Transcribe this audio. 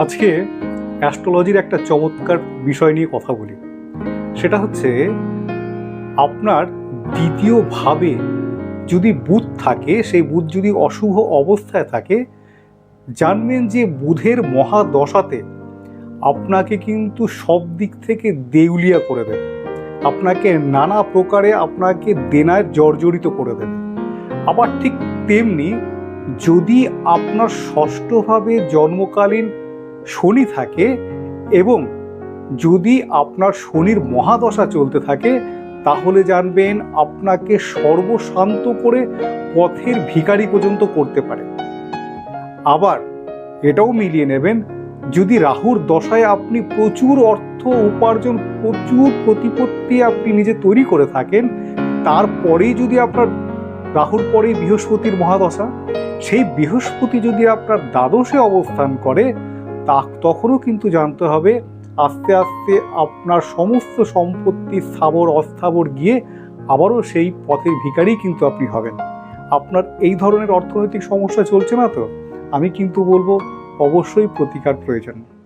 আজকে অ্যাস্ট্রোলজির একটা চমৎকার বিষয় নিয়ে কথা বলি। সেটা হচ্ছে, আপনার দ্বিতীয় ভাবে যদি বুধ থাকে, সেই বুধ যদি অশুভ অবস্থায় থাকে, জানবেন যে বুধের মহাদশাতে আপনাকে কিন্তু সব দিক থেকে দেউলিয়া করে দেবে। আপনাকে নানা প্রকারে আপনাকে দেনায় জর্জরিত করে দেবে। আবার ঠিক তেমনি যদি আপনার ষষ্ঠভাবে জন্মকালীন শনি থাকে এবং যদি আপনার শনির মহাদশা চলতে থাকে, তাহলে জানবেন আপনাকে সর্বশান্ত করে পথের ভিখারি পর্যন্ত করতে পারে। আবার এটাও মিলিয়ে নেবেন, যদি রাহুর দশায় আপনি প্রচুর অর্থ উপার্জন, প্রচুর প্রতিপত্তি আপনি নিজে তৈরি করে থাকেন, তারপরেই যদি আপনার রাহুর পরেই বৃহস্পতির মহাদশা, সেই বৃহস্পতি যদি আপনার দ্বাদশে অবস্থান করে তখনও কিন্তু জানতে হবে। আস্তে আস্তে আপনার সমস্ত সম্পত্তি স্থাবর, অস্থাবর গিয়ে আবারও সেই পথের ভিখারি কিন্তু আপনি হবেন। আপনার এই ধরনের অর্থনৈতিক সমস্যা চলছে না তো? আমি কিন্তু বলব, অবশ্যই প্রতিকার প্রয়োজন।